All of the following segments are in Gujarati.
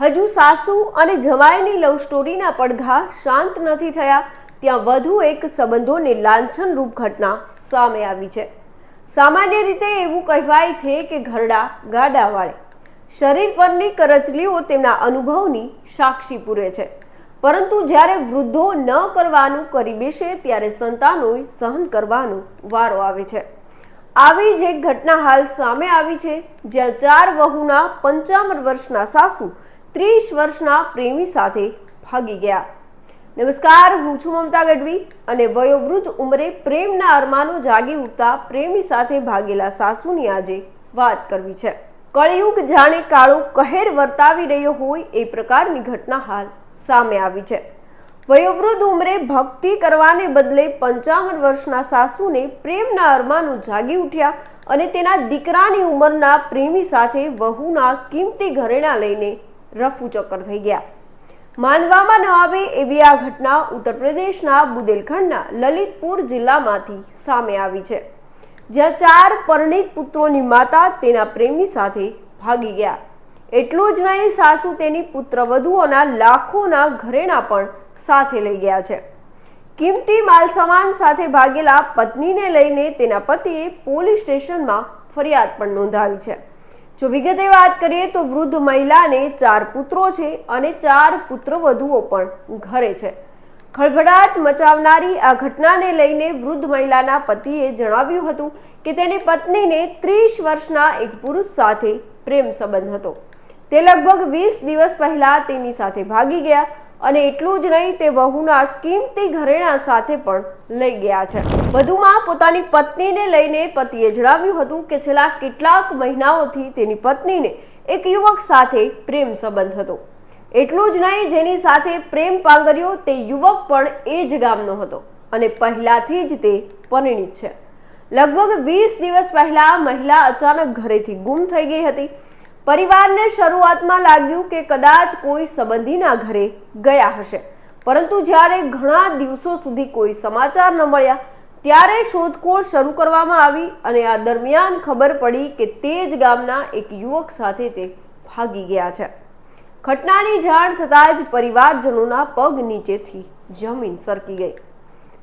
હજુ સાસુ અને જવાઈની લવ સ્ટોરીના પડઘા શાંત નથી થયા, ત્યાં વધુ એક સંબંધોને લાંછનરૂપ ઘટના સામે આવી છે. સામાન્ય રીતે એવું કહેવાય છે કે ઘરડા ગાડા વાળે. શરીર પરની કરચલીઓ તેમના અનુભવની સાક્ષી પૂરે છે. પરંતુ જ્યારે વૃદ્ધો ન કરવાનું કરી બેસે, ત્યારે સંતાનોએ સહન કરવાનો વારો આવે છે. આવી જ એક ઘટના હાલ સામે આવી છે, જ્યાં ચાર વહુના પંચાવન વર્ષના સાસુ ત્રીસ વર્ષના પ્રેમી સાથે ભાગી ગયા. નમસ્કાર, હું છું મમતા ગઢવી અને વયોવૃદ્ધ ઉંમરે પ્રેમના અરમાનો જાગી ઉઠતા પ્રેમી સાથે ભાગેલા સાસુની આજે વાત કરવી છે. કળિયુગ જાણે કાળો કહેર વર્તાવી રહ્યો હોય એ પ્રકારની ઘટના હાલ સામે આવી છે. વયોવૃદ્ધ ઉંમરે ભક્તિ કરવાને બદલે પંચાવન વર્ષના સાસુને પ્રેમના અરમાનો જાગી ઉઠ્યા અને તેના દીકરાની ઉંમરના પ્રેમી સાથે વહુના કિંમતી ઘરેણા લઈને રફુ ચક્કર થઈ ગયા. માનવામાં ન આવે એવી આ ઘટના ઉત્તર પ્રદેશના બુદેલખંડના લલિતપુર જિલ્લામાંથી સામે આવી છે, જ્યાં ચાર પરણિત પુત્રોની માતા તેના પ્રેમી સાથે ભાગી ગયા. એટલું જ નહીં, સાસુ તેની પુત્રવધુઓના લાખોના ઘરેણા પણ સાથે લઈ ગયા છે. કિંમતી માલસામાન સાથે ભાગેલા પત્નીને લઈને તેના પતિએ પોલીસ સ્ટેશનમાં ફરિયાદ પણ નોંધાવી છે. જો વિગતે વાત કરીએ તો વૃદ્ધ મહિલાને ચાર પુત્રો છે અને ચાર પુત્રવધુઓ પણ ઘરે છે. ખળભળાટ મચાવનારી આ ઘટનાને લઈને વૃદ્ધ મહિલાના પતિએ જણાવ્યું હતું કે તેની પત્નીને ત્રીસ વર્ષના એક પુરુષ સાથે પ્રેમ સંબંધ હતો. તે લગભગ વીસ દિવસ પહેલા તેની સાથે ભાગી ગયા અને એટલું જ નહીં, તે વહુના કિંમતી ઘરેણા સાથે પણ લઈ ગયા છે. વધુમાં પોતાની પત્નીને લઈને પતિએ જણાવ્યું હતું કે છેલ્લા કેટલાક મહિનાઓથી તેની પત્નીને એક યુવક સાથે પ્રેમ સંબંધ હતો. એટલું જ નહીં, જેની સાથે પ્રેમ પાંગર્યો તે યુવક પણ એ જ ગામનો હતો અને પહેલાથી જ તે પરિણીત છે. લગભગ વીસ દિવસ પહેલા મહિલા અચાનક ઘરેથી ગુમ થઈ ગઈ હતી. પરિવારને શરૂઆતમાં લાગ્યું કે કદાચ કોઈ સંબંધીના ઘરે ગયા હશે. પરંતુ જ્યારે ઘણા દિવસો સુધી કોઈ સમાચાર ન મળ્યા, ત્યારે શોધખોળ શરૂ કરવામાં આવી અને આ દરમિયાન ખબર પડી કે તે જ ગામના એક યુવક સાથે તે ભાગી ગયા છે. ઘટનાની જાણ થતાં જ પરિવારજનોના પગ નીચેથી જમીન સરકી ગઈ.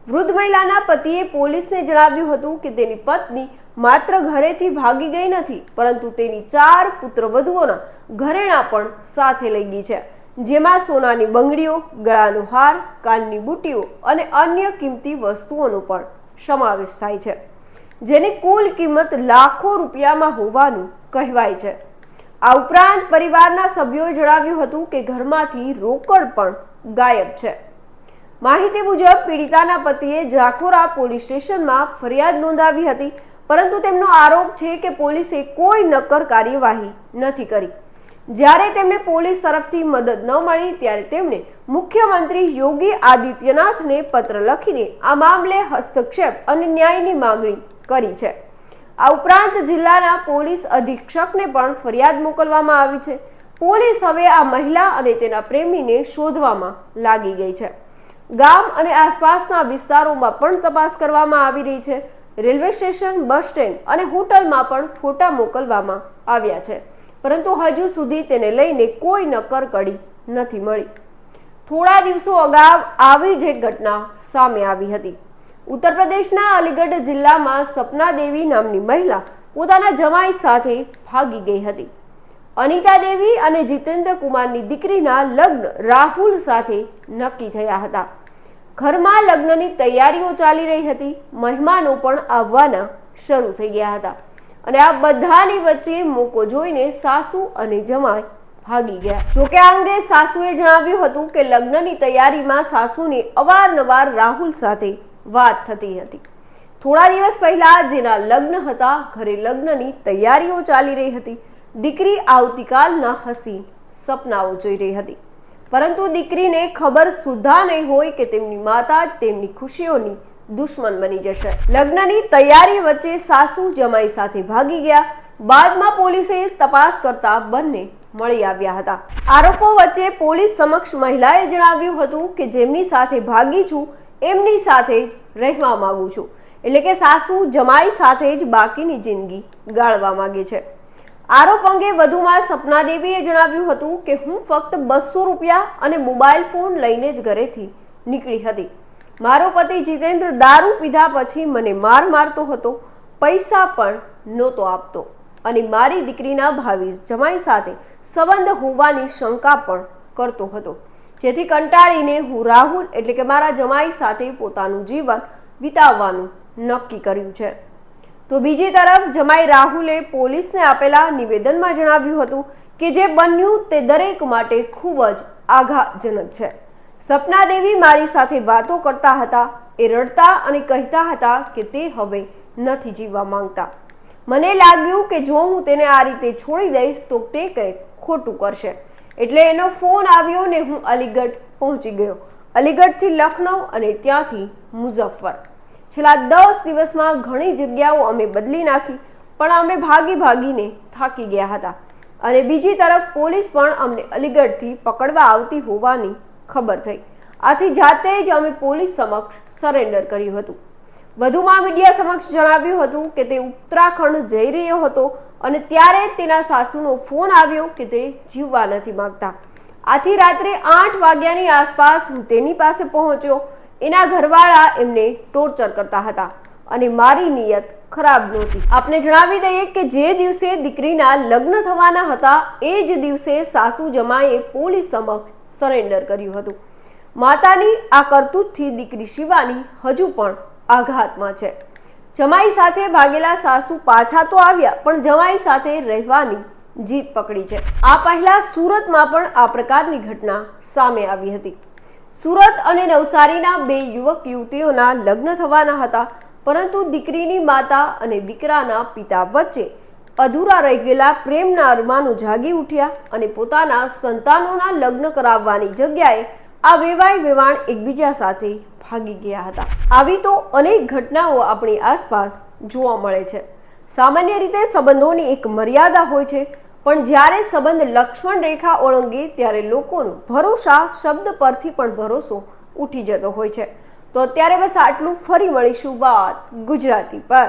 વૃદ્ધ મહિલાના પતિએ પોલીસને જણાવ્યું હતું કે તેની પત્ની માત્ર ઘરેથી ભાગી ગઈ નથી, પરંતુ તેની ચાર પુત્રવધુઓના ઘરેણા પણ સાથે લઈ ગઈ છે, જેમાં સોનાની બંગડીઓ, ગળાનો હાર, કાનની બુટીઓ અને અન્ય કિંમતી વસ્તુઓનો પણ સમાવેશ થાય છે, જેની કુલ કિંમત લાખો રૂપિયામાં હોવાનું કહેવાય છે. આ ઉપરાંત પરિવારના સભ્યોએ જણાવ્યું હતું કે ઘરમાંથી રોકડ પણ ગાયબ છે. માહિતી મુજબ પીડિતાના પતિએ જાખોરા પોલીસ સ્ટેશનમાં ફરિયાદ નોંધાવી હતી, પરંતુ તેમનો આરોપ છે કે પોલીસે કોઈ નક્કર કાર્યવાહી નથી કરી. જ્યારે તેમને પોલીસ તરફથી મદદ ન મળી, ત્યારે તેમણે મુખ્યમંત્રી યોગી આદિત્યનાથને પત્ર લખીને આ મામલે હસ્તક્ષેપ અને ન્યાયની માંગણી કરી છે. આ ઉપરાંત જિલ્લાના પોલીસ અધિક્ષકને પણ ફરિયાદ મોકલવામાં આવી છે. પોલીસ હવે આ મહિલા અને તેના પ્રેમીને શોધવામાં લાગી ગઈ છે. ગામ અને આસપાસના વિસ્તારોમાં પણ તપાસ કરવામાં આવી રહી છે. રેલવે સ્ટેશન, બસ સ્ટેન્ડ અને હોટલમાં પણ ફોટા મોકલવામાં આવ્યા છે. પરંતુ હજુ સુધી તેને લઈને કોઈ નક્કર કડી નથી મળી. થોડા દિવસો અગાઉ આવી જ એક ઘટના સામે આવી હતી. ઉત્તર પ્રદેશના અલીગઢ જિલ્લામાં સપના દેવી નામની મહિલા પોતાના જમાઈ સાથે ભાગી ગઈ હતી. અનિતા દેવી અને જીતેન્દ્ર કુમારની દીકરીના લગ્ન રાહુલ સાથે નક્કી થયા હતા. ઘરમાં લગ્નની તૈયારીઓ ચાલી રહી હતી. મહેમાનો પણ આવવાના શરૂ થઈ ગયા હતા. અને આ બધાની વચ્ચે મોકો જોઈને સાસુ અને જમાઈ ભાગી ગયા. જોકે આ અંગે સાસુએ જણાવ્યું હતું કે લગ્નની તૈયારીમાં સાસુને અવારનવાર રાહુલ સાથે વાત થતી હતી. થોડા દિવસ પહેલા જેના લગ્ન હતા, ઘરે લગ્નની તૈયારીઓ ચાલી રહી હતી. દીકરી આવતીકાલના હસી સપનાઓ જોઈ રહી હતી. પરંતુ દીકરીને ખબર સુધા નહીં હોય કે તેમની માતા તેમની ખુશીઓની દુશ્મન બની જશે. લગ્નની તૈયારી વચ્ચે સાસુ જમાઈ સાથે ભાગી ગયા. બાદમાં પોલીસે તપાસ કરતા બંને મળી આવ્યા હતા. આરોપો વચ્ચે પોલીસ સમક્ષ મહિલાએ જણાવ્યું હતું કે જેમની સાથે ભાગી છું, એમની સાથે જ રહેવા માંગુ છું. એટલે કે સાસુ જમાઈ સાથે જ બાકીની જિંદગી ગાળવા માંગે છે. આરોપ અંગે વધુમાં સપના દેવીએ જણાવ્યું હતું કે હું ફક્ત બસો રૂપિયા અને મોબાઈલ ફોન લઈને જ ઘરેથી નીકળી હતી. મારો પતિ જીતેન્દ્ર દારૂ પીધા પછી મને માર મારતો હતો, પૈસા પણ નહોતો આપતો અને મારી દીકરીના ભાવિ જમાઈ સાથે સંબંધ હોવાની શંકા પણ કરતો હતો. જેથી કંટાળીને હું રાહુલ એટલે કે મારા જમાઈ સાથે પોતાનું જીવન વિતાવવાનું નક્કી કર્યું છે. તો બીજી તરફ જમાઈ રાહુલે પોલીસને આપેલા નિવેદનમાં જણાવ્યું હતું કે જે બન્યું તે દરેક માટે ખૂબ જ આઘાતજનક છે. સપના દેવી મારી સાથે વાતો કરતા હતા, એ રડતા અને કહેતા હતા કે તે હવે નથી જીવવા માંગતા. મને લાગ્યું કે જો હું તેને આ રીતે છોડી દઈશ તો તે કંઈક ખોટું કરશે. એટલે એનો ફોન આવ્યો ને હું અલીગઢ પહોંચી ગયો. અલીગઢથી લખનઉ અને ત્યાંથી મુઝફ્ફર. છેલ્લા દસ દિવસમાં ઘણી જગ્યાઓ અમે બદલી નાખી, પણ અમે ભાગી ભાગીને થાકી ગયા હતા. અને બીજી તરફ પોલીસ પણ અમને અલીગઢથી પકડવા આવતી હોવાની ખબર થઈ. આથી જાતે જ અમે પોલીસ સમક્ષ સરેન્ડર કર્યું હતું. વધુમાં મીડિયા સમક્ષ જણાવ્યું હતું કે તે ઉત્તરાખંડ જઈ રહ્યો હતો અને ત્યારે તેના સાસુનો ફોન આવ્યો કે તે જીવવા નથી માંગતા. આથી રાત્રે આઠ વાગ્યાની આસપાસ હું તેની પાસે પહોંચ્યો એના ઘરવાળા એમને ટોર્ચર કરતા હતા અને મારી નિયત ખરાબ નહોતી. આપને જણાવી દઈએ કે જે દિવસે દીકરીના લગ્ન થવાના હતા, એ જ દિવસે સાસુ જમાએ પોલીસ સમક્ષ સરેન્ડર કર્યું હતું. માતાની આ કરતૂતથી દીકરી શિવાની હજુ પણ આઘાતમાં છે. જમાઈ સાથે ભાગેલા સાસુ પાછા તો આવ્યા, પણ જમાઈ સાથે રહેવાની જીત પકડી છે. આ પહેલા સુરતમાં પણ આ પ્રકારની ઘટના સામે આવી હતી. સુરત અને નવસારીના બે યુવક યુવતીઓના લગ્ન થવાના હતા, પરંતુ દીકરીની માતા અને દીકરાના પિતા વચ્ચે અધૂરા રહી ગયેલા પ્રેમના અરમાનો જાગી ઉઠ્યા અને પોતાના સંતાનોના લગ્ન કરાવવાની જગ્યાએ આ વેવાય વેવાણ એકબીજા સાથે ભાગી ગયા હતા. આવી તો અનેક ઘટનાઓ આપણી આસપાસ જોવા મળે છે. સામાન્ય રીતે સંબંધોની એક મર્યાદા હોય છે પણ જ્યારે સંબંધ લક્ષ્મણ રેખા ઓળંગે ત્યારે લોકોનો ભરોસા શબ્દ પરથી પણ ભરોસો ઉઠી જતો હોય છે. તો અત્યારે બસ આટલું. ફરી મળીશું વાત ગુજરાતી પર.